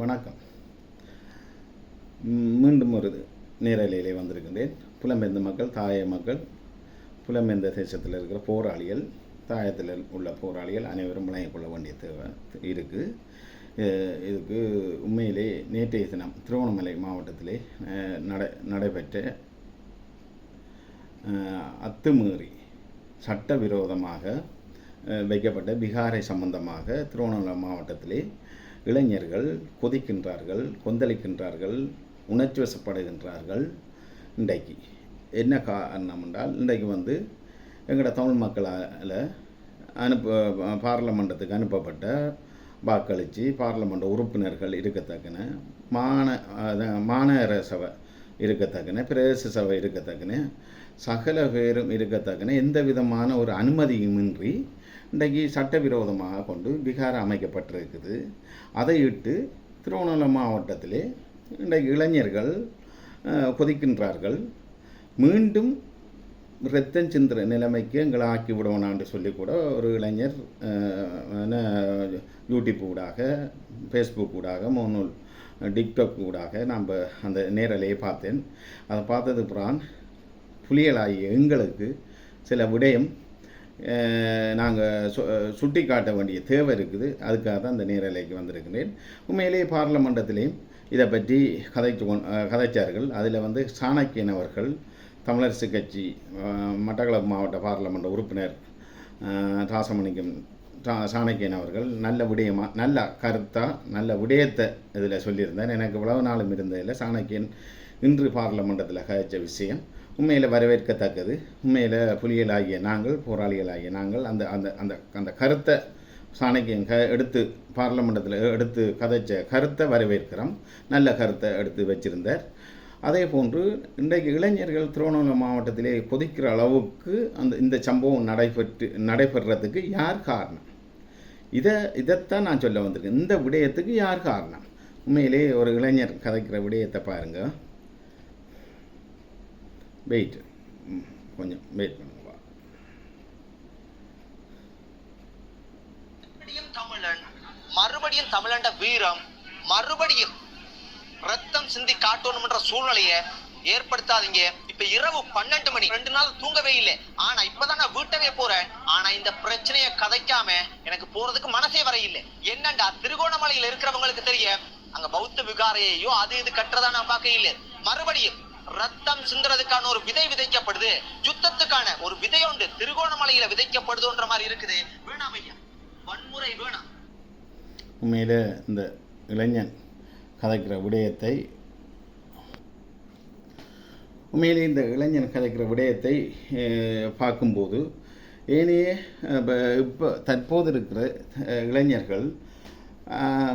வணக்கம். மீண்டும் ஒரு நேரலையிலே வந்திருக்கின்றேன். புலம்பெயர்ந்த மக்கள் தாய மக்கள் புலம்பெயர்ந்த தேசத்தில் இருக்கிற போராளிகள் தாயத்தில் உள்ள போராளிகள் அனைவரும் விளங்கிக் கொள்ள வேண்டிய தேவை இருக்குது இதுக்கு உண்மையிலே நேற்றைய தினம் திருவண்ணாமலை மாவட்டத்திலே நட நடைபெற்ற அத்துமீறி சட்டவிரோதமாக வைக்கப்பட்ட பிகாரை சம்பந்தமாக திருவண்ணாமலை மாவட்டத்திலே இளைஞர்கள் கொதிக்கின்றார்கள் கொந்தளிக்கின்றார்கள் உணர்ச்சி வசப்படுகின்றார்கள். இன்றைக்கு என்ன காரணம் என்றால் இன்றைக்கு வந்து எங்களோட தமிழ் மக்களால் அனுப்ப பார்லமெண்டத்துக்கு அனுப்பப்பட்ட வாக்களித்து பார்லமெண்ட் உறுப்பினர்கள் இருக்கத்தக்கன மாண அதான் மாநகர சபை இருக்கத்தக்கன பிரதேச சபை இருக்கத்தக்கன சகல பேரும் இருக்கத்தக்கன எந்த விதமான ஒரு அனுமதியுமின்றி இன்றைக்கு சட்டவிரோதமாக கொண்டு பீகார் அமைக்கப்பட்டிருக்குது. அதை இட்டு திருவண்ணாமலை மாவட்டத்திலே இன்றைக்கு இளைஞர்கள் கொதிக்கின்றார்கள். மீண்டும் ரத்தம் சிந்திர நிலைமைக்கு எங்களை ஆக்கி விடுவோனான்னு சொல்லி கூட ஒரு இளைஞர் என்ன, யூடியூப் ஊடாக ஃபேஸ்புக் ஊடாக மோனூல் டிக்டாக் ஊடாக நம்ம அந்த நேரலையை பார்த்தேன். அதை பார்த்தது புறான் புலிகளாகிய எங்களுக்கு சில விடயம் நாங்கள் சு சுட்டி காட்ட வேண்டிய தேவை இருக்குது. அதுக்காக தான் இந்த நேரலைக்கு வந்திருக்கிறேன். உண்மையிலேயே பார்லமெண்டத்திலையும் இதை பற்றி கதைத்து கொண் கதைச்சார்கள். அதில் வந்து சாணக்கியன் அவர்கள் தமிழரசு கட்சி மட்டக்களப்பு மாவட்ட பாராளுமன்ற உறுப்பினர் தாசமணிக்கம் சா- சாணக்கியன் அவர்கள் நல்ல விடயமா நல்ல கருத்தாக நல்ல விடயத்தை இதில் சொல்லியிருந்தார் எனக்கு இவ்வளவு நாளும் இருந்ததில் சாணக்கியன் இன்று பார்லமெண்டத்தில் கதைச்ச விஷயம். உண்மையில் வரவேற்கத்தக்கது. உண்மையில் புலிகளாகிய நாங்கள் போராளிகளாகிய நாங்கள் அந்த அந்த அந்த அந்த கருத்தை சாணக்கியன் க எடுத்து பார்லமெண்டத்தில் எடுத்து கதைச்ச கருத்தை வரவேற்கிறோம். நல்ல கருத்தை எடுத்து வச்சிருந்தார். அதே போன்று இன்றைக்கு இளைஞர்கள் திருவண்ணாமலை மாவட்டத்திலே கொதிக்கிற அளவுக்கு அந்த இந்த சம்பவம் நடைபெற்று நடைபெறதுக்கு யார் காரணம்? இதை இதைத்தான் நான் சொல்ல வந்திருக்கேன். இந்த விடயத்துக்கு யார் காரணம்? உண்மையிலே ஒரு இளைஞர் கதைக்கிற விடயத்தை பாருங்கள் வெயிட் mm, கொஞ்சம் வெயிட் பண்ணுங்கப்பா மறுபடியும் தமிழன் மறுபடியும் தமிழண்ட வீரம் மறுபடியும் ரத்தம் சிந்தி காட்டணும்ன்ற சூழ்நிலையை ஏற்படுத்தாதீங்க. இப்ப இரவு பன்னெண்டு மணி ரெண்டு நாள் தூங்கவே இல்லை. ஆனா இப்பதான் நான் வீட்டவே போறேன். ஆனா இந்த பிரச்சனைய கதைக்காம எனக்கு போறதுக்கு மனசே வர இல்லை என்னண்டா திருகோணமலையில இருக்கிறவங்களுக்கு தெரிய அங்க பௌத்த விகாரையோ அது இது கட்டுறதா நான் பார்க்க இல்லை. மறுபடியும் ரத்தம் சிந்துறதுக்கான ஒரு விதை விதைக்கப்படுது. யுத்தத்துக்கான ஒரு விதை உண்டு. திருகோணமலையில விதைக்கப்படுதுன்ற மாதிரி இருக்குது. வேணாம் ஐயா. வன்முறை வேணாம். உண்மையில இந்த இளைஞன் கதைக்கிற விடயத்தை உண்மையிலே இந்த இளைஞன் கதைக்கிற விடயத்தை அஹ், பார்க்கும்போது ஏனையே இப்போ இப்போ தற்போது இருக்கிற அஹ், இளைஞர்கள்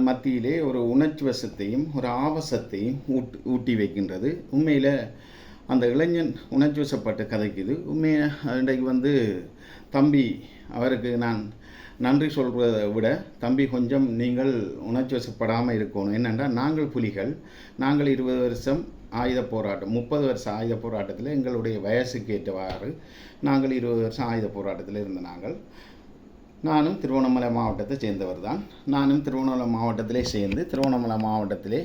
மத்தியிலே ஒரு உணர்ச்சி வசத்தையும் ஒரு ஆவசத்தையும் ஊட்டி ஊட்டி வைக்கின்றது. உண்மையில் அந்த இளைஞன் உணர்ச்சி வசப்பட்டு கதைக்குது. உண்மையை இன்றைக்கு வந்து தம்பி அவருக்கு நான் நன்றி சொல்கிறதை விட தம்பி கொஞ்சம் நீங்கள் உணர்ச்சி வசப்படாமல் இருக்கணும். என்னென்னா நாங்கள் புலிகள் நாங்கள் இருபது வருஷம் ஆயுத போராட்டம் முப்பது வருஷம் ஆயுத போராட்டத்தில் எங்களுடைய வயசுக்கு ஏற்றவாறு நாங்கள் இருபது வருஷம் ஆயுத போராட்டத்தில் இருந்த நாங்கள். நானும் திருவண்ணாமலை மாவட்டத்தை சேர்ந்தவர் தான் நானும் திருவண்ணாமலை மாவட்டத்திலே சேர்ந்து திருவண்ணாமலை மாவட்டத்திலே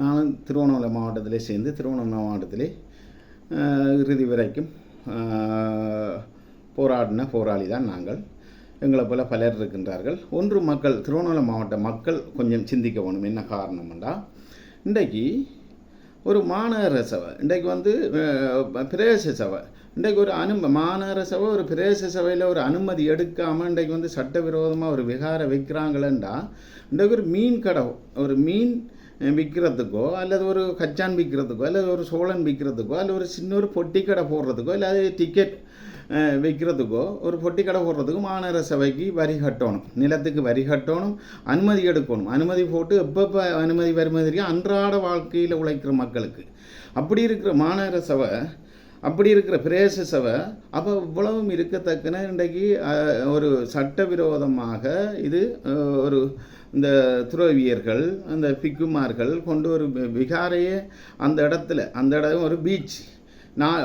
நானும் திருவண்ணாமலை மாவட்டத்திலே சேர்ந்து திருவண்ணாமலை மாவட்டத்திலே இறுதி வரைக்கும் போராடின போராளி தான் நாங்கள். எங்களை போல பலர் இருக்கின்றார்கள். ஒன்று மக்கள் திருவண்ணாமலை மாவட்ட மக்கள் கொஞ்சம் சிந்திக்க வேணும். என்ன காரணம்டா இன்றைக்கு ஒரு மாநகர சபை இன்றைக்கு வந்து பிரதேச சபை இன்றைக்கு ஒரு அனு மாநகர சபை ஒரு பிரதேச சபையில் ஒரு அனுமதி எடுக்காமல் இன்றைக்கு வந்து சட்டவிரோதமாக ஒரு விகாரம் வைக்கிறாங்களேண்டா இன்றைக்கு ஒரு மீன் கடை ஒரு மீன் விற்கிறதுக்கோ அல்லது ஒரு கச்சான் விற்கிறதுக்கோ அல்லது ஒரு சோழன் விற்கிறதுக்கோ அல்லது ஒரு சின்ன ஒரு பொட்டி கடை போடுறதுக்கோ அல்லது டிக்கெட் வைக்கிறதுக்கோ விற்கிறதுக்கோ ஒரு பொட்டி கடை போடுறதுக்கு மாநகர சபைக்கு வரி கட்டணும் நிலத்துக்கு வரி கட்டணும் அனுமதி எடுக்கணும். அனுமதி போட்டு எப்பப்போ அனுமதி வருமதி அன்றாட வாழ்க்கையில் உழைக்கிற மக்களுக்கு. அப்படி இருக்கிற மாநகர சபை அப்படி இருக்கிற பிரேச சபை அப்போ இவ்வளவும் இருக்கத்தக்கன இன்றைக்கு ஒரு சட்டவிரோதமாக இது ஒரு இந்த துறவியர்கள் அந்த பிக்குமார்கள் கொண்டு ஒரு விகாரையே அந்த இடத்துல அந்த இடம் ஒரு பீச் நான்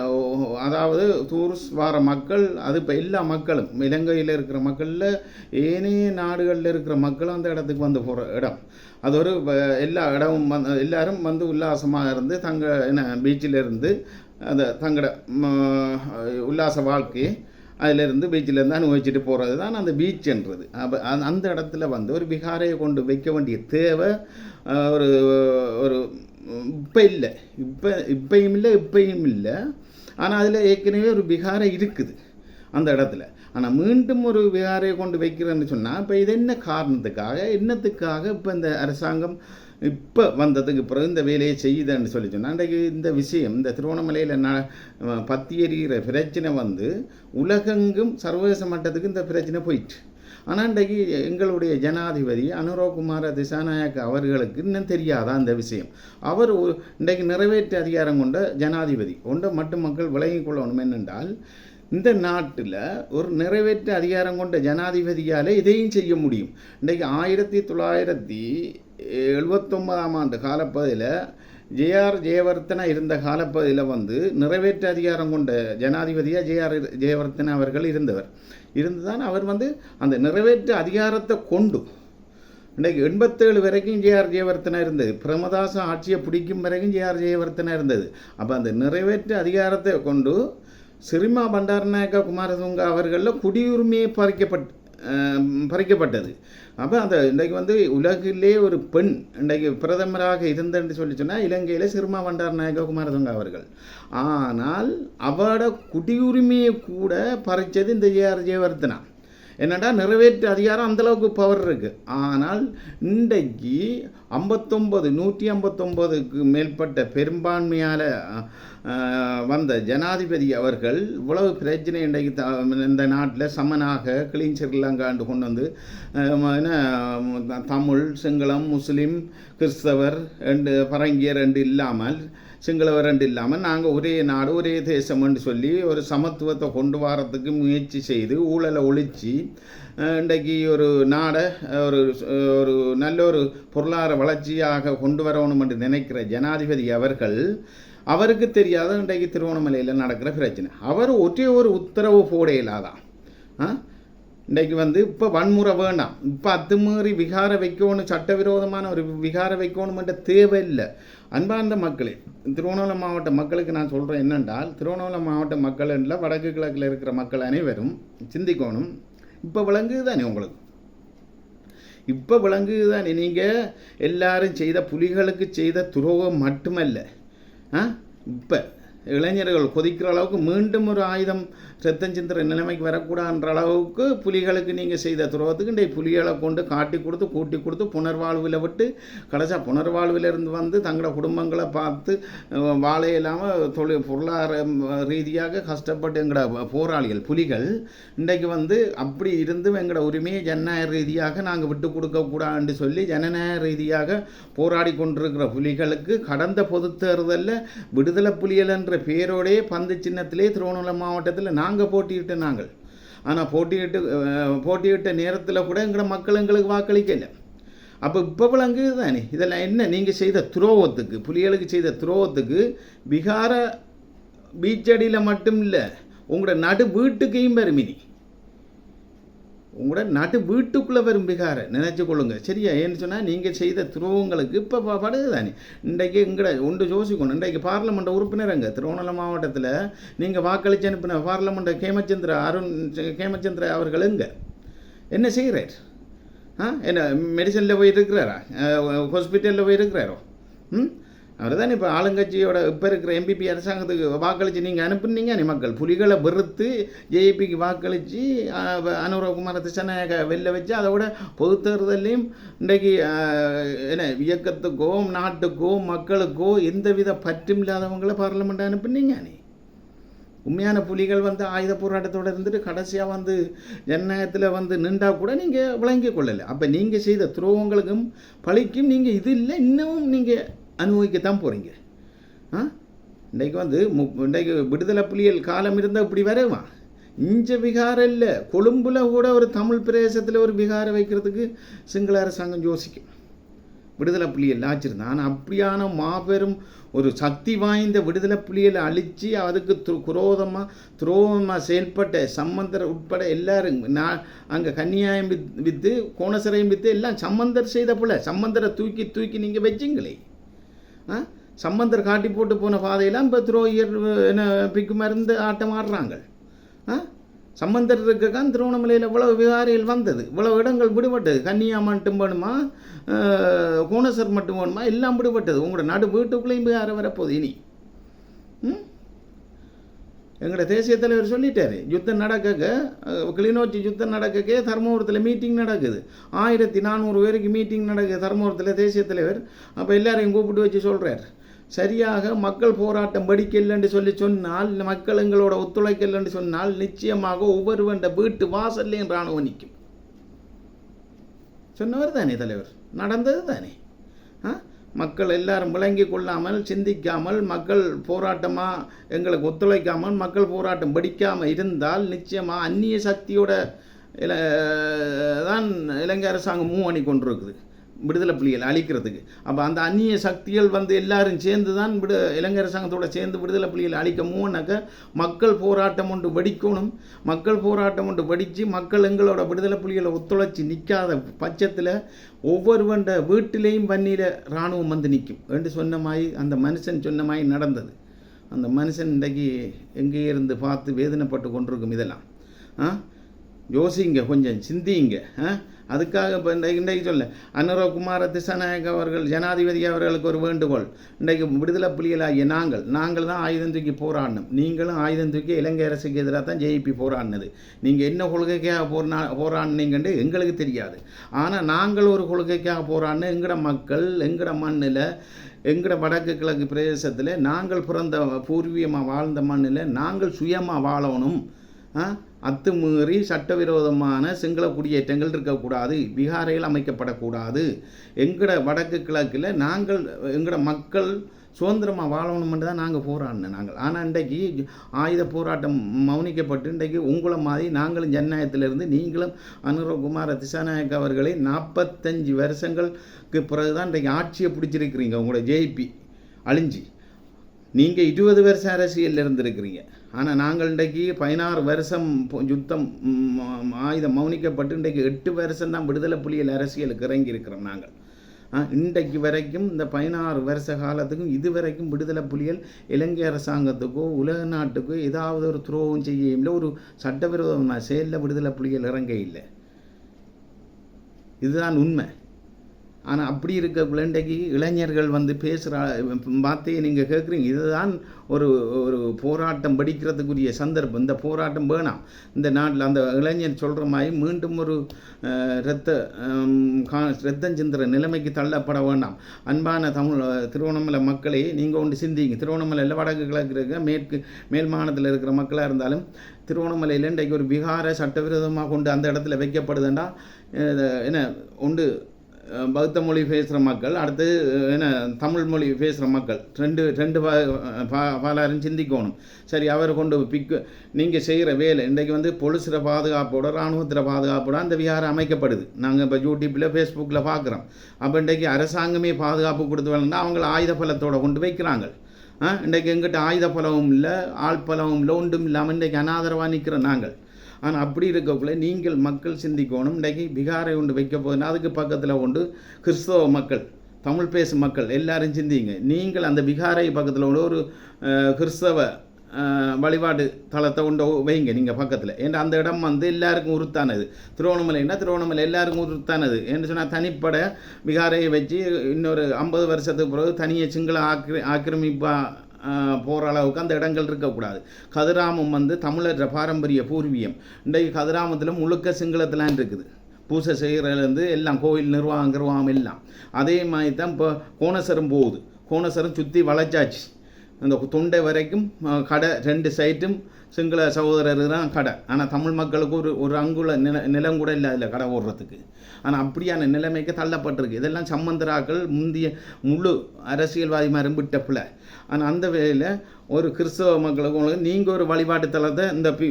அதாவது டூரிஸ்ட் வர மக்கள் அது இப்போ எல்லா மக்களும் இலங்கையில் இருக்கிற மக்களில் ஏனைய நாடுகளில் இருக்கிற மக்களும் அந்த இடத்துக்கு வந்து போகிற இடம். அது ஒரு வ- எல்லா இடமும் வந்து எல்லாரும் வந்து உல்லாசமாக இருந்து தங்க என்ன பீச்சில் இருந்து அந்த தங்களோட உல்லாச வாழ்க்கையை அதிலிருந்து பீச்சிலேருந்து அனுபவிச்சுட்டு போகிறது தான் அந்த பீச்ன்றது அப்போ அந்த இடத்துல வந்து ஒரு விகாரையை கொண்டு வைக்க வேண்டிய தேவை ஒரு ஒரு இப்போ இல்லை. இப்போ இப்பையும் இல்லை இப்பையும் இல்லை. ஆனால் அதில் ஏற்கனவே ஒரு விகாரை இருக்குது அந்த இடத்துல. ஆனால் மீண்டும் ஒரு விகாரையை கொண்டு வைக்கிறேன்னு சொன்னால் இப்போ இது என்ன காரணத்துக்காக என்னத்துக்காக இப்போ இந்த அரசாங்கம் இப்போ வந்ததுக்கு பிறகு இந்த வேலையை செய்யுதுன்னு சொல்லி சொன்னால் அன்றைக்கு இந்த விஷயம் இந்த திருவண்ணாமலையில் ந பத்தி எறிகிற பிரச்சனை வந்து உலகெங்கும் சர்வதேச மட்டத்துக்கு இந்த பிரச்சனை போயிட்டு ஆனால் இன்றைக்கு எங்களுடைய ஜனாதிபதி அனுரகுமார திசாநாயக்க அவர்களுக்கு இன்னும் தெரியாதா அந்த விஷயம்? அவர் இன்றைக்கு நிறைவேற்று அதிகாரம் கொண்ட ஜனாதிபதி கொண்ட மட்டு மக்கள் விளங்கிக் கொள்ளணும் என்னென்றால் இந்த நாட்டில் ஒரு நிறைவேற்று அதிகாரம் கொண்ட ஜனாதிபதியால் இதையும் செய்ய முடியும். இன்றைக்கு ஆயிரத்தி தொள்ளாயிரத்தி எழுபத்தொன்பதாம் ஆண்டு காலப்பகுதியில் ஜேஆர் ஜெயவர்த்தனா இருந்த காலப்பகுதியில் வந்து நிறைவேற்று அதிகாரம் கொண்ட ஜனாதிபதியாக ஜேஆர் ஜெயவர்த்தனா அவர்கள் இருந்தவர். இருந்துதான் அவர் வந்து அந்த நிறைவேற்று அதிகாரத்தை கொண்டு இன்றைக்கு எண்பத்தேழு வரைக்கும் ஜேஆர் ஜெயவர்த்தனா இருந்தது. பிரமதாச ஆட்சியை பிடிக்கும் வரைக்கும் ஜேஆர் ஜெயவர்த்தனா இருந்தது. அப்போ அந்த நிறைவேற்று அதிகாரத்தை கொண்டு சிறிமா பண்டாரநாயக்க குமாரதுங்க அவர்களில் குடியுரிமையை பறிக்கப்பட்டு பறிக்கப்பட்டது. அப்போ அந்த இன்றைக்கு வந்து உலகிலே ஒரு பெண் இன்றைக்கு பிரதமராக இருந்தேன்னு சொல்லி சொன்னால் இலங்கையில் சிறுமா வண்டார் பண்டாரநாயக்க குமாரதுங்க அவர்கள். ஆனால் அவரோட குடியுரிமையை கூட பறித்தது இந்த ஜேஆர் ஜெயவர்தனா. என்னடா நிறைவேற்று அதிகாரம் அந்தளவுக்கு பவர் இருக்குது ஆனால் இன்றைக்கு ஐம்பத்தொம்பது நூற்றி ஐம்பத்தொம்போதுக்கு மேற்பட்ட பெரும்பான்மையால் வந்த ஜனாதிபதி அவர்கள் இவ்வளவு பிரச்சனை இன்றைக்கு த இந்த நாட்டில் சமனாக கிளீன் ஸ்ரீலங்காண்டு கொண்டு வந்து என்ன தமிழ் சிங்களம் முஸ்லீம் கிறிஸ்தவர் ரெண்டு பரங்கியர் ரெண்டு இல்லாமல் சிங்களவரண்டு இல்லாமல் நாங்கள் ஒரே நாடு ஒரே தேசம்னு சொல்லி ஒரு சமத்துவத்தை கொண்டு வரத்துக்கு முயற்சி செய்து ஊழலை ஒழிச்சு இன்றைக்கு ஒரு நாடை ஒரு ஒரு நல்ல ஒரு பொருளாதார வளர்ச்சியாக கொண்டு வரணும் என்று நினைக்கிற ஜனாதிபதி அவர்கள் அவருக்கு தெரியாத இன்றைக்கு திருவண்ணாமலையில் நடக்கிற பிரச்சனை. அவர் ஒரே ஒரு உத்தரவு போட இல்லாதான். ஆ இன்றைக்கு வந்து இப்போ வன்முறை வேண்டாம் இப்போ அத்துமீறி விகார வைக்கணும் சட்டவிரோதமான ஒரு விகார வைக்கணுமென்ற தேவை இல்லை அன்பார்ந்த மக்களே திருவண்ணாமலை மாவட்ட மக்களுக்கு நான் சொல்கிறேன் என்னென்றால் திருவண்ணாமலை மாவட்ட மக்கள் இல்லை வடக்கு கிழக்கில் இருக்கிற மக்கள் அனைவரும் சிந்திக்கணும். இப்போ விளங்குது தானே உங்களுக்கு? இப்போ விளங்குது தானே நீங்கள் எல்லாரும் செய்த புலிகளுக்கு செய்த துரோகம் மட்டுமல்ல. ஆ? இப்போ இளைஞர்கள் கொதிக்கிற அளவுக்கு மீண்டும் ஒரு ஆயுதம் ரத்தம் நிலைமைக்கு வரக்கூடாதுன்ற அளவுக்கு புலிகளுக்கு நீங்கள் செய்த துரோகத்துக்கு இன்றைய புலிகளை கொண்டு காட்டி கொடுத்து கூட்டி கொடுத்து புனர்வாழ்வில் விட்டு கடைசியாக புனர்வாழ்விலிருந்து வந்து தங்களோட குடும்பங்களை பார்த்து அஹ், வாழ இல்லாமல் தொழில் பொருளாதார ரீதியாக கஷ்டப்பட்டு எங்களோட போராளிகள் புலிகள் இன்றைக்கு வந்து அப்படி இருந்தும் எங்களோட உரிமையை ஜனநாயக ரீதியாக நாங்கள் விட்டு கொடுக்கக்கூடாதுன்னு சொல்லி ஜனநாயக ரீதியாக போராடி கொண்டிருக்கிற புலிகளுக்கு கடந்த பொது தேர்தலில் விடுதலை புலிகள் என்ற பெயரோடே பந்து சின்னத்திலே திருவண்ணாமலை மாவட்டத்தில் நாங்கள் போட்டியிட்ட நாங்கள். ஆனால் போட்டியிட்டு போட்டியிட்ட நேரத்தில் கூட எங்களோட மக்கள் எங்களுக்கு வாக்களிக்கலை. அப்போ இப்போ விளங்குது தானே இதெல்லாம் என்ன? நீங்கள் செய்த துரோகத்துக்கு புலிகளுக்கு செய்த துரோகத்துக்கு பிகார பீச்சடியில் மட்டும் இல்லை உங்களோட நடு வீட்டுக்கையும் பெருமினி உங்களோட நாட்டு வீட்டுக்குள்ளே வரும் பிகார நினச்சி கொள்ளுங்க. சரியா? ஏன்னு சொன்னால் நீங்கள் செய்த துரோகங்களுக்கு இப்போ படுது தானே இன்றைக்கு எங்கட ஒன்று யோசிக்கணும். இன்றைக்கு பார்லமெண்ட் உறுப்பினர் அங்கே திருவண்ணாமலை மாவட்டத்தில் நீங்கள் வாக்களித்து அனுப்பின பார்லமெண்ட் கேமச்சந்திர அருண் கேமச்சந்திர அவர்கள் எங்க? என்ன செய்கிறார் ஆ? என்ன மெடிசனில் போய் இருக்கிறாரா? ஹாஸ்பிட்டலில் போய் இருக்கிறாரோ ம்? அவர் தான் இப்போ ஆளுங்கட்சியோட இப்போ இருக்கிற எம்பிபி அரசாங்கத்துக்கு வாக்களித்து நீங்கள் அனுப்புனீங்க நீ மக்கள். புலிகளை வெறுத்து ஜேபிக்கு வாக்களித்து அனுரகுமார திசநாயக வெளில வச்சு அதோட பொது தேர்தலையும் இன்றைக்கு என்ன இயக்கத்துக்கோ நாட்டுக்கோ மக்களுக்கோ எந்தவித பற்றும் இல்லாதவங்களை பார்லமெண்ட் அனுப்புனீங்க நீ. உண்மையான புலிகள் வந்து ஆயுத போராட்டத்தோட இருந்துட்டு கடைசியாக வந்து ஜனநாயகத்தில் வந்து நின்றா கூட நீங்கள் விளங்கிக் கொள்ளலை. அப்போ நீங்கள் செய்த துரோகங்களுக்கும் பழிக்கும் நீங்கள் இது இல்லை. இன்னமும் நீங்கள் அனுபவிக்கத்தான் போகிறீங்க ஆ? இன்றைக்கு வந்து மு இன்றைக்கு விடுதலை புலிகள் காலம் இருந்தால் இப்படி வரவா இஞ்ச விகாரம் இல்லை. கொழும்பில் கூட ஒரு தமிழ் பிரதேசத்தில் ஒரு விகாரம் வைக்கிறதுக்கு சிங்கள அரசாங்கம் யோசிக்கும். விடுதலை புலிகள் ஆச்சிருந்தான் ஆனால் அப்படியான மாபெரும் ஒரு சக்தி வாய்ந்த விடுதலை புலிகளை அழித்து அதுக்கு து குரோதமாக துரோகமாக செயல்பட்ட சம்பந்தர் உட்பட எல்லாரும் நான் அங்கே கன்னியாயம் வித் விற்று கோணசரையும் விற்று எல்லாம் சம்பந்தர் செய்த போல சம்பந்தரை தூக்கி தூக்கி நீங்கள் வச்சிங்களே. சம்பந்தர் காட்டி போட்டு போன பாதையெல்லாம் இப்போ துரோகியர் என்ன பிக்கு மருந்து ஆட்டம் ஆடுறாங்க. ஆ? சம்பந்தர் இருக்கான் திருவண்ணாமலையில் இவ்வளவு விகாரிகள் வந்தது இவ்வளவு இடங்கள் விடுபட்டது. கன்னியா மட்டும் வேணுமா? கோணசர் மட்டும் வேணுமா? எல்லாம் விடுபட்டது. உங்களோட நடு வீட்டுக்குள்ளேயும் விகாரம் வரப்போகுது இனி. ம்? எங்களோட தேசிய தலைவர் சொல்லிட்டாரு யுத்தம் நடக்க கிளிநொச்சி யுத்தம் நடக்கக்கே தர்மபுரத்தில் மீட்டிங் நடக்குது. ஆயிரத்தி நானூறு பேருக்கு மீட்டிங் நடக்குது தர்மபுரத்தில் தேசிய தலைவர். அப்போ எல்லாரையும் கூப்பிட்டு வச்சு சொல்கிறார் சரியாக மக்கள் போராட்டம் படிக்கலன்னு சொல்லி சொன்னால் மக்கள் எங்களோட ஒத்துழைக்கலன்னு சொன்னால் நிச்சயமாக ஒவ்வொருவன் வீட்டு வாசல்லையும் இராணுவம் நிற்கும் சொன்னவர் தானே தலைவர். நடந்தது தானே. மக்கள் எல்லாரும் விளங்கி கொள்ளாமல் சிந்திக்காமல் மக்கள் போராட்டமாக எங்களுக்கு ஒத்துழைக்காமல் மக்கள் போராட்டம் படிக்காமல் இருந்தால் நிச்சயமாக அந்நிய சக்தியோட இல தான் இலங்கை அரசாங்கம் மூவ் பண்ணி கொண்டிருக்குது. விடுதலை புலிகளை அழிக்கிறதுக்கு. அப்போ அந்த அந்நிய சக்திகள் வந்து எல்லாரும் சேர்ந்து தான் விடு இலங்கை அரசாங்கத்தோட சேர்ந்து விடுதலை புலிகளை அழிக்கமோனாக்க மக்கள் போராட்டம் ஒன்று வெடிக்கணும். மக்கள் போராட்டம் ஒன்று வெடித்து மக்கள் எங்களோட விடுதலை புலிகளை ஒத்துழைச்சி நிற்காத பட்சத்தில் ஒவ்வொருவண்ட வீட்டிலேயும் பண்ணியில் இராணுவம் வந்து நிற்கும் என்று சொன்ன மாதிரி அந்த மனுஷன் சொன்ன மாதிரி நடந்தது. அந்த மனுஷன் இன்றைக்கு எங்கேயிருந்து பார்த்து வேதனைப்பட்டு கொண்டிருக்கும் இதெல்லாம். ஆ? யோசிங்க கொஞ்சம் சிந்திங்க ஆ? அதுக்காக இப்போ இன்றைக்கு இன்றைக்கு சொல்ல அனுரகுமார திசாநாயக் அவர்கள் ஜனாதிபதி அவர்களுக்கு ஒரு வேண்டுகோள். இன்றைக்கு விடுதலை புலிகளாகிய நாங்கள் நாங்கள் தான் ஆயுதம் தூக்கி போராடணும். நீங்களும் ஆயுதம் தூக்கி இலங்கை அரசுக்கு எதிராக தான் ஜேபி போராடினது. நீங்கள் என்ன கொள்கைக்காக போரா போராடினீங்கன்னு எங்களுக்கு தெரியாது. ஆனால் நாங்கள் ஒரு கொள்கைக்காக போராடின எங்கட மக்கள் எங்கட மண்ணில் எங்கட வடக்கு கிழக்கு பிரதேசத்தில் நாங்கள் பிறந்த பூர்வீகமாக வாழ்ந்த மண்ணில் நாங்கள் சுயமாக வாழணும். ஆ? அத்துமீறி சட்டவிரோதமான சிங்கள குடியேற்றங்கள் இருக்கக்கூடாது. விகாரையில் அமைக்கப்படக்கூடாது. எங்கட வடக்கு கிழக்கில் நாங்கள் எங்கட மக்கள் சுதந்திரமாக வாழணும்னு தான் நாங்கள் போராடினோம் நாங்கள். ஆனால் இன்றைக்கு ஆயுத போராட்டம் மௌனிக்கப்பட்டு இன்றைக்கு உங்களை மாதிரி நாங்களும் ஜனநாயகத்திலிருந்து நீங்களும் அனுரகுமார திசாநாயக் அவர்களை நாற்பத்தஞ்சு வருஷங்களுக்கு பிறகு தான் இன்றைக்கு ஆட்சியை பிடிச்சிருக்கிறீங்க உங்களோட ஜேபி அழிஞ்சி. நீங்கள் இருபது வருஷம் அரசியலில் இருந்திருக்கிறீங்க. ஆனால் நாங்கள் இன்றைக்கு பதினாறு வருஷம் யுத்தம் ஆயுதம் மௌனிக்கப்பட்டு இன்றைக்கு எட்டு வருஷம் தான் விடுதலை புலிகள் அரசியலுக்கு இறங்கி இருக்கிறோம் நாங்கள். இன்றைக்கு வரைக்கும் இந்த பதினாறு வருஷ காலத்துக்கும் இது வரைக்கும் விடுதலை புலிகள் இலங்கை அரசாங்கத்துக்கோ உலக நாட்டுக்கோ ஏதாவது ஒரு துரோகம் செய்ய இல்லை ஒரு சட்டவிரோதமான செயலில் விடுதலை புலிகள் இறங்க இல்லை. இதுதான் உண்மை. ஆனால் அப்படி இருக்க குழந்தைக்கு இளைஞர்கள் வந்து பேசுகிற வார்த்தையை நீங்கள் கேட்குறீங்க இதுதான் ஒரு ஒரு போராட்டம் படிக்கிறதுக்குரிய சந்தர்ப்பம். இந்த போராட்டம் வேணாம். இந்த நாட்டில் அந்த இளைஞர் சொல்கிற மாதிரி மீண்டும் ஒரு ரத்த இரத்த கா ரத்தம் சிந்துற நிலைமைக்கு தள்ளப்பட வேண்டாம். அன்பான தமிழ் திருவண்ணாமலை மக்களே நீங்கள் ஒன்று சிந்திங்க. திருவண்ணாமலையில் வடக்கு கிழக்கு இருக்க மேற்கு மேல் மாகாணத்தில் இருக்கிற மக்களாக இருந்தாலும் திருவண்ணாமலையில் இன்றைக்கு ஒரு விகார சட்டவிரோதமாக கொண்டு அந்த இடத்துல வைக்கப்படுதுண்டா என்ன உண்டு பௌத்த மொழி பேசுகிற மக்கள் அடுத்து என்ன தமிழ் மொழி பேசுகிற மக்கள். ரெண்டு ரெண்டு பாலாரும் சிந்திக்கணும். சரி அவர் கொண்டு பிக்கு நீங்கள் செய்கிற வேலை இன்றைக்கு வந்து பொலிசிற பாதுகாப்போட இராணுவத்தில் பாதுகாப்போட அந்த விகாரம் அமைக்கப்படுது. நாங்கள் இப்போ யூடியூப்பில் ஃபேஸ்புக்கில் பார்க்குறோம் அப்போ இன்றைக்கு அரசாங்கமே பாதுகாப்பு கொடுத்து வரலன்னா அவங்கள ஆயுத பலத்தோடு கொண்டு வைக்கிறாங்க. ஆ இன்றைக்கு எங்கிட்ட ஆயுத பலவும் இல்லை ஆள் பலமும் இல்லை ஒன்றும் இல்லாமல் இன்றைக்கு அனாதரவாக நிற்கிறோம் நாங்கள். ஆனால் அப்படி இருக்கக்குள்ள நீங்கள் மக்கள் சிந்திக்கணும். இன்றைக்கு பிகாரை ஒன்று வைக்க போதுன்னா அதுக்கு பக்கத்தில் உண்டு. கிறிஸ்தவ மக்கள் தமிழ் பேசும் மக்கள் எல்லாரும் சிந்திங்க. நீங்கள் அந்த பிகாரை பக்கத்தில் கொண்டு ஒரு கிறிஸ்தவ வழிபாட்டு தளத்தை உண்டு வைங்க நீங்கள் பக்கத்தில். ஏன்னா அந்த இடம் வந்து எல்லாருக்கும் உருத்தானது. திருவண்ணாமலைன்னா திருவண்ணாமலை எல்லாருக்கும் உருத்தானது. என்று சொன்னால் தனிப்பட விகாரையை வச்சு இன்னொரு ஐம்பது வருஷத்துக்கு பிறகு தனியை சிங்கள ஆக்கிர ஆக்கிரமிப்பாக போகிற அளவுக்கு அந்த இடங்கள் இருக்கக்கூடாது. கதிராமம் வந்து தமிழர் பாரம்பரிய பூர்வீகம். இன்றைக்கு கதிராமத்தில் முழுக்க சிங்களத்திலான் இருக்குது. பூசை செய்கிறதுலேருந்து எல்லாம் கோயில் நிர்வாகம் நிர்வாகம் எல்லாம். அதே மாதிரி தான் இப்போ கோணசரம் போகுது. கோணசரம் சுற்றி வளைச்சாச்சு. அந்த தொண்டை வரைக்கும் கடை ரெண்டு சைட்டும் சிங்கள சகோதரர் தான் கடை. ஆனால் தமிழ் மக்களுக்கு ஒரு ஒரு அங்குல நில நிலம் கூட இல்லை அதில் கடை ஓடுறதுக்கு. ஆனால் அப்படியான நிலைமைக்கு தள்ளப்பட்டிருக்கு. இதெல்லாம் சம்பந்தராக்கள் முந்தைய முழு அரசியல்வாதி மாதிரி விட்ட பிள்ளை ஆனால் அந்த வேலையில் ஒரு கிறிஸ்தவ மக்களுக்கு உங்களுக்கு நீங்கள் ஒரு வழிபாட்டு தலத்தை இந்த பி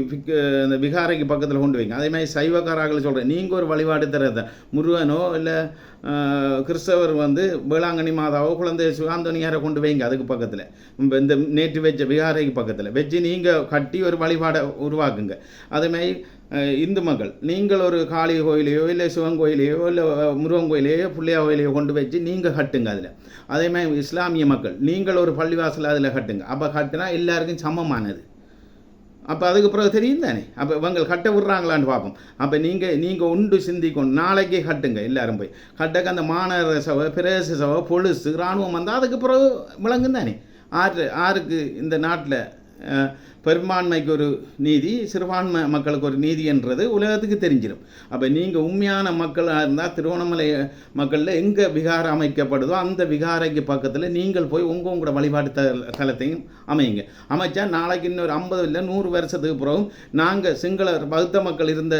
இந்த விகாரைக்கு பக்கத்தில் கொண்டு வைங்க. அதே மாதிரி சைவக்காரர்கள் சொல்கிறேன் நீங்கள் ஒரு வழிபாட்டு தலத்தை. முருகனோ இல்லை கிறிஸ்தவர் வந்து வேளாங்கண்ணி மாதாவோ குழந்தை சுகாந்தனியாரை கொண்டு வைங்க அதுக்கு பக்கத்தில். இந்த நேற்று வச்ச விகாரைக்கு பக்கத்தில். வச்சு நீங்கள் கட்டி ஒரு வழிபாடை உருவாக்குங்க. அதே மாதிரி இந்து மக்கள். நீங்கள் ஒரு காளி கோயிலையோ இல்லை சிவன் கோயிலையோ இல்லை முருகன் கோயிலையோ பிள்ளையா கோயிலையோ கொண்டு வச்சு நீங்கள் கட்டுங்க அதில். அதே மாதிரி இஸ்லாமிய மக்கள் நீங்கள் ஒரு பள்ளிவாசல் அதில் கட்டுங்க. அப்போ கட்டினா எல்லாருக்கும் சமமானது. அப்போ அதுக்கு பிறகு தெரியும் தானே? அப்போ இவங்க கட்ட விடுறாங்களான்னு பார்ப்போம். அப்போ நீங்கள் நீங்கள் உண்டு சிந்திக்கணும். நாளைக்கே கட்டுங்க எல்லாரும் போய். கட்டக்க அந்த மாநகர சபை பிரதேச சபை பொலிசு இராணுவம் வந்தால் அதுக்கு பிறகு விளங்கும் தானே? ஆறு ஆருக்கு இந்த நாட்டில் பெரும்பான்மைக்கு ஒரு நீதி சிறுபான்மை மக்களுக்கு ஒரு நீதி என்றது உலகத்துக்கு தெரிஞ்சிடும் அப்போ நீங்கள் உண்மையான மக்களாக இருந்தால் திருவண்ணாமலை மக்களில் எங்கே விகாரம் அமைக்கப்படுதோ அந்த விகாரைக்கு பக்கத்தில் நீங்கள் போய் உங்கள் உங்களோட வழிபாட்டு த தலத்தையும் அமையுங்க. அமைச்சா நாளைக்கு இன்னொரு ஐம்பது இல்லை நூறு வருஷத்துக்கு பிறகும் நாங்கள் சிங்கள பௌத்த மக்கள் இருந்த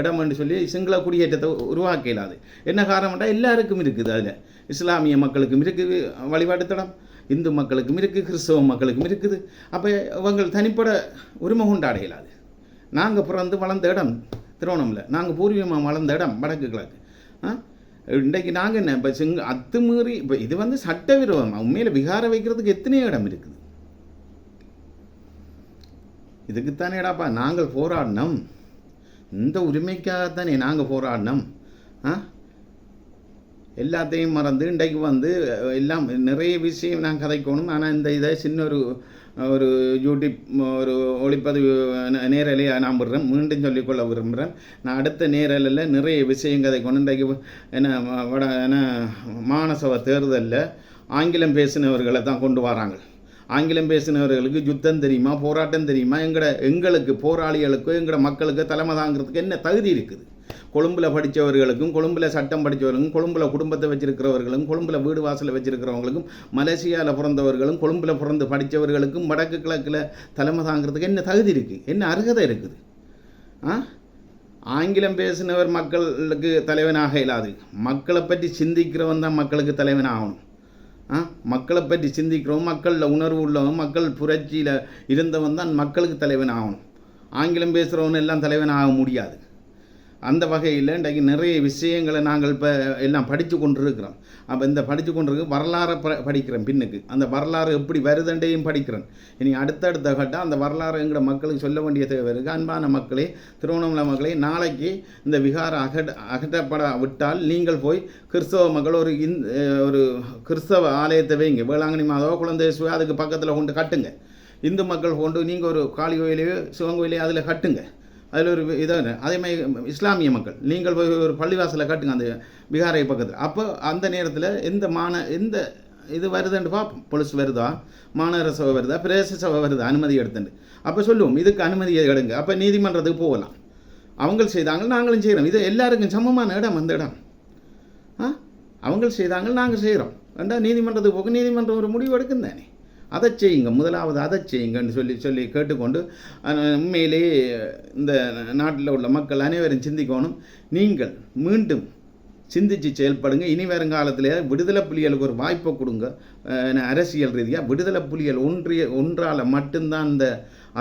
இடம் என்று சொல்லி சிங்கள குடியேற்றத்தை உருவாக்க இயலாது என்ன காரணம்னா எல்லாருக்கும் இருக்குது அதில். இஸ்லாமிய மக்களுக்கும் இருக்குது வழிபாட்டு தடம் இந்து மக்களுக்கும் இருக்குது கிறிஸ்தவ மக்களுக்கும் இருக்குது. அப்போ இவங்கள் தனிப்பட உரிமை கொண்டாட இயலாது நாங்கள் பிறந்து வளர்ந்த இடம் திருவண்ணாமலை நாங்கள் பூர்வீகமாக வளர்ந்த இடம் வடக்கு கிழக்கு. ஆ? இன்றைக்கு நாங்கள் என்ன இப்போ சிங்க அத்துமீறி இப்போ இது வந்து சட்டவிரோதமாக உண்மையில் விகாரம் வைக்கிறதுக்கு எத்தனையோ இடம் இருக்குது. இதுக்குத்தானேடாப்பா நாங்கள் போராடினோம். இந்த உரிமைக்காகத்தானே நாங்கள் போராடினோம். ஆ? எல்லாத்தையும் மறந்து இன்றைக்கு வந்து எல்லாம் நிறைய விஷயம் நான் கதைக்கணும். ஆனால் இந்த இதை சின்ன ஒரு ஒரு யூடியூப் ஒரு ஒளிப்பதிவு நேரலையை நான் விடுறேன். மீண்டும் சொல்லிக்கொள்ள விரும்புகிறேன் நான் அடுத்த நேரலில் நிறைய விஷயம் கதைக்கணும். இன்றைக்கு என்ன வட என்ன மானசவ தேர்தலில் ஆங்கிலம் பேசினவர்களை தான் கொண்டு வராங்க. ஆங்கிலம் பேசினவர்களுக்கு யுத்தம் தெரியுமா போராட்டம் தெரியுமா? எங்கட எங்களுக்கு போராளிகளுக்கோ எங்களோட மக்களுக்கு தலைமை தாங்கிறதுக்கு என்ன தகுதி இருக்குது? கொழும்பில் படித்தவர்களுக்கும் கொழும்பில் சட்டம் படித்தவர்களுக்கும் கொழும்பில் குடும்பத்தை வச்சிருக்கிறவர்களும் கொழும்பில் வீடு வாசலை வச்சிருக்கிறவங்களுக்கும் மலேசியாவில் பிறந்தவர்களும் கொழும்பில் பிறந்து படித்தவர்களுக்கும் வடக்கு கிழக்கில் தலைமை தாங்கிறதுக்கு என்ன தகுதி இருக்குது என்ன அருகதை இருக்குது? ஆ? ஆங்கிலம் பேசினவர் மக்களுக்கு தலைவனாக இயலாது மக்களை பற்றி சிந்திக்கிறவன் தான் மக்களுக்கு தலைவன் ஆகணும். ஆ? மக்களை பற்றி சிந்திக்கிறவன் மக்களில் உணர்வு உள்ளவன் மக்கள் புரட்சியில் இருந்தவன் தான் மக்களுக்கு தலைவன் ஆகணும். ஆங்கிலம் பேசுகிறவன் எல்லாம் தலைவன் ஆக முடியாது. அந்த வகையில் இன்றைக்கு நிறைய விஷயங்களை நாங்கள் இப்போ எல்லாம் படித்து கொண்டிருக்கிறோம். அப்போ இந்த படித்து கொண்டிருக்க வரலாறை ப படிக்கிறேன் பின்னுக்கு. அந்த வரலாறு எப்படி வருதுண்டையும் படிக்கிறேன். இனி அடுத்தடுத்த கட்டம் அந்த வரலாறுங்கிற மக்களுக்கு சொல்ல வேண்டிய தேவை இருக்குது அன்பான மக்களே திருவண்ணாமலை மக்களே நாளைக்கு இந்த விகாரம் அகட அகற்றப்பட விட்டால் நீங்கள் போய் கிறிஸ்தவ மக்கள் ஒரு இந் ஒரு கிறிஸ்தவ ஆலயத்தை வைங்க. வேளாங்கண்ணி மாதவோ குழந்தை அதுக்கு பக்கத்தில் கொண்டு கட்டுங்க. இந்து மக்கள் கொண்டு நீங்கள் ஒரு காளி கோயிலையோ சிவன் கோயிலையோ அதில் கட்டுங்க. அதில் ஒரு இதாக அதே மாதிரி இஸ்லாமிய மக்கள் நீங்கள் போய் ஒரு பள்ளிவாசலை காட்டுங்க அந்த பீகாரை பக்கத்தில். அப்போ அந்த நேரத்தில் எந்த மான எந்த இது வருதுன்னு பார்ப்போம். பொலிஸ் வருதா? மாநகர சபை வருதா? பிரதேச சபை வருதா? அனுமதி எடுத்துட்டு அப்போ சொல்லுவோம் இதுக்கு அனுமதி எடுங்க. அப்போ நீதிமன்றத்துக்கு போகலாம். அவங்க செய்தாங்க நாங்களும் செய்கிறோம் இது எல்லாருக்கும் சமமான இடம் அந்த இடம். ஆ? அவங்க செய்தாங்க நாங்கள் செய்கிறோம் ரெண்டா நீதிமன்றத்துக்கு போக நீதிமன்றம் ஒரு முடிவு எடுக்கும் தானே அதை செய்யுங்க முதலாவது அதை செய்யுங்கன்னு சொல்லி சொல்லி கேட்டுக்கொண்டு உண்மையிலேயே இந்த நாட்டில் உள்ள மக்கள் அனைவரும் சிந்திக்கணும். நீங்கள் மீண்டும் சிந்திச்சு செயல்படுங்க. இனி வருங்காலத்தில் விடுதலை புலிகளுக்கு ஒரு வாய்ப்பை கொடுங்க. அரசியல் ரீதியாக விடுதலை புலிகள் ஒன்றிய ஒன்றால் மட்டும்தான் இந்த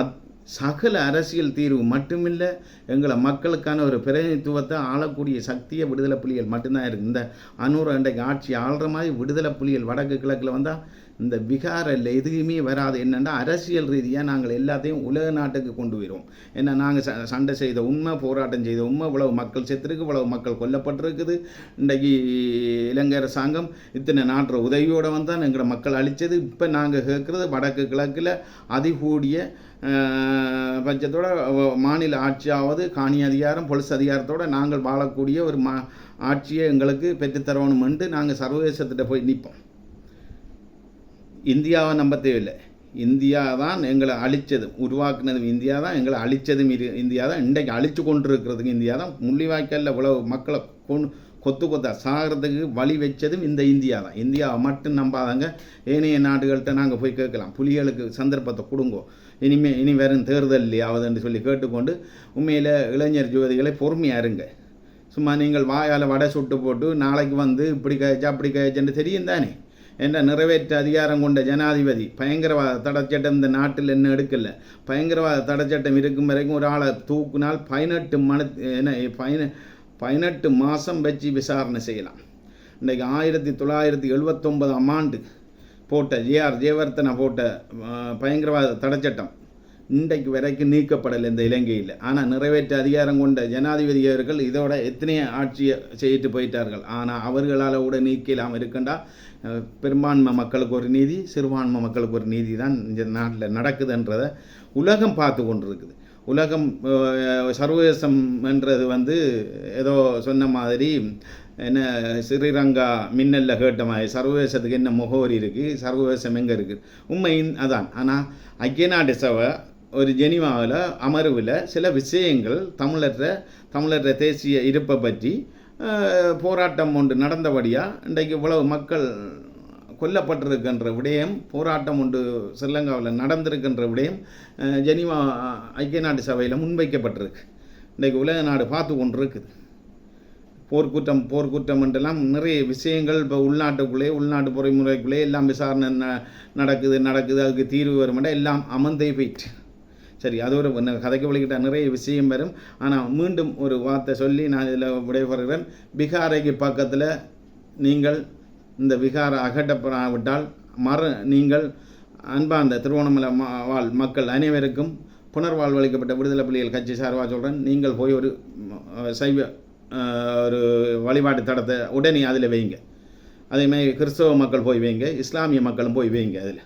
அத் சகல அரசியல் தீர்வு மட்டுமில்லை எங்களை மக்களுக்கான ஒரு பிரதிநிதித்துவத்தை ஆளக்கூடிய சக்தியை விடுதலை புலிகள் மட்டும்தான் இருக்குது இந்த அநூறு அண்டைக்கு ஆட்சி ஆள்ற மாதிரி விடுதலை புலிகள் வடக்கு கிழக்கில் வந்தால் இந்த பீகாரில் எதுவுமே வராது. என்னென்னா அரசியல் ரீதியாக நாங்கள் எல்லாத்தையும் உலக நாட்டுக்கு கொண்டு வருவோம் ஏன்னா நாங்கள் ச சண்டை செய்த உண்மை போராட்டம் செய்த உண்மை இவ்வளவு மக்கள் செத்துருக்கு இவ்வளவு மக்கள் கொல்லப்பட்டிருக்குது. இன்றைக்கு இலங்கை அரசாங்கம் இத்தனை நாட்டு உதவியோடு வந்தால் எங்களை மக்கள் அழித்தது இப்போ நாங்கள் கேட்குறது வடக்கு கிழக்கில் அதிகூடிய அஹ், பட்சத்தோட மாநில ஆட்சியாவது காணி அதிகாரம் பொலிஸ் அதிகாரத்தோடு நாங்கள் வாழக்கூடிய ஒரு மா ஆட்சியை எங்களுக்கு பெற்றுத்தரணுமென்ட்டு நாங்கள் சர்வதேசத்திட்ட போய் நிற்போம் இந்தியாவை நம்ப தேவையில்லை இந்தியா தான் எங்களை அழித்ததும் உருவாக்குனதும் இந்தியா தான் எங்களை அழித்ததும் இரு இந்தியா தான். இன்றைக்கு அழித்து கொண்டு இருக்கிறதுக்கு இந்தியா தான். முள்ளிவாய்க்காலில் இவ்வளவு மக்களை கொண்டு கொத்து கொத்தா சாகிறதுக்கு வழி வச்சதும் இந்த இந்தியா தான். இந்தியாவை மட்டும் நம்பாதங்க. ஏனைய நாடுகள்கிட்ட நாங்கள் போய் கேட்கலாம். புலிகளுக்கு சந்தர்ப்பத்தை கொடுங்கோ. இனிமே இனி வெறும் வரும் தேர்தல்லையாவதுன்னு சொல்லி கேட்டுக்கொண்டு உண்மையில் இளைஞர் ஜோதிகளை பொறுமையாக இருங்க. சும்மா நீங்கள் வாயால் வடை சுட்டு போட்டு நாளைக்கு வந்து இப்படி கழிச்சா அப்படி கழிச்சேன்னு தெரியும் தானே? என்ற நிறைவேற்ற அதிகாரம் கொண்ட ஜனாதிபதி. பயங்கரவாத தடைச்சட்டம் இந்த நாட்டில் என்ன எடுக்கல. பயங்கரவாத தடைச்சட்டம் இருக்கும் வரைக்கும் ஒரு ஆளை தூக்குனால் பதினெட்டு மணி என்ன பதின பதினெட்டு மாதம் வச்சு விசாரணை செய்யலாம். இன்றைக்கு ஆயிரத்தி தொள்ளாயிரத்தி எழுபத்தொன்பதாம் ஆண்டு போட்ட ஜேஆர் ஜெயவர்த்தனை போட்ட பயங்கரவாத தடைச்சட்டம். இன்றைக்கு வரைக்கும் நீக்கப்படலை இந்த இலங்கையில். ஆனால் நிறைவேற்ற அதிகாரம் கொண்ட ஜனாதிபதி அவர்கள் இதோட எத்தனையோ ஆட்சியை செய்துட்டு போயிட்டார்கள். ஆனால் அவர்களால் கூட நீக்கலாம் இருக்கண்டா பெரும்பான்மை மக்களுக்கு ஒரு நீதி சிறுபான்மை மக்களுக்கு ஒரு நீதி தான் இந்த நாட்டில் நடக்குதுன்றதை உலகம் பார்த்து கொண்டிருக்குது. உலகம் சர்வதேசம் என்றது வந்து ஏதோ சொன்ன மாதிரி என்ன ஸ்ரீரங்கா மின்னலில் கேட்ட மாதிரி சர்வதேசத்துக்கு என்ன முகவரி இருக்குது சர்வதேசம் எங்கே இருக்குது உண்மையின் அதான். ஆனால் ஐக்கிய நாட்டு சபை ஒரு ஜெனிவாவில் அமர்வில் சில விஷயங்கள் தமிழற்ற தமிழற்ற தேசிய இருப்பை பற்றி போராட்டம் ஒன்று நடந்தபடியாக இன்றைக்கு இவ்வளவு மக்கள் கொல்லப்பட்டிருக்கின்ற விடயம் போராட்டம் ஒன்று ஸ்ரீலங்காவில் நடந்திருக்கின்ற விடயம் ஜெனிவா ஐக்கிய நாட்டு சபையில் முன்வைக்கப்பட்டிருக்கு. இன்றைக்கு உலக நாடு பார்த்து கொண்டு இருக்குது போர்க்குற்றம் போர்க்குற்றம் என்றெல்லாம் நிறைய விஷயங்கள் இப்போ உள்நாட்டுக்குள்ளே உள்நாட்டு பொறிமுறைக்குள்ளே எல்லாம் விசாரணை ந- நடக்குது நடக்குது அதுக்கு தீர்வு வருமெண்டா எல்லாம் அமர்ந்தே போயிட்டு சரி அது ஒரு கதைக்கு வழிகிட்ட நிறைய விஷயம் வரும். ஆனால் மீண்டும் ஒரு வார்த்தை சொல்லி நான் இதில் விடைபெறுகிறேன். பீகாரைக்கு பக்கத்தில் நீங்கள் இந்த விகாரை அகற்றப்படாவிட்டால் மற நீங்கள் அன்பார்ந்த திருவண்ணாமலை மா- வாழ் மக்கள் அனைவருக்கும் புனர்வாழ்வளிக்கப்பட்ட விடுதலை புலிகள் கட்சி சார்பாக சொல்கிறேன் நீங்கள் போய் ஒரு சைவ ஒரு வழிபாட்டு தடத்தை உடனே அதில் வைங்க. அதேமாதிரி கிறிஸ்தவ மக்கள் போய் வைங்க இஸ்லாமிய மக்களும் போய் வைங்க அதில்.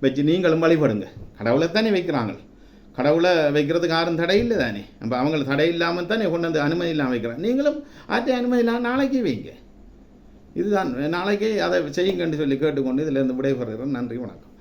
வச்சு நீங்களும் வழிபடுங்க. கடவுளை தானே வைக்கிறாங்க. கடவுளை வைக்கிறதுக்கு யாரும் தடை இல்லை தானே? அப்போ அவங்கள தடை இல்லாமல் தானே கொண்டு வந்து அனுமதி இல்லாமல் வைக்கிறேன் நீங்களும் ஆற்றை அனுமதி இல்லாமல் நாளைக்கு வைங்க. இதுதான். நாளைக்கே அதை செய்யுங்கன்னு சொல்லி கேட்டுக்கொண்டு இதில் இருந்து விடைபெறுகிறேன். நன்றி வணக்கம்.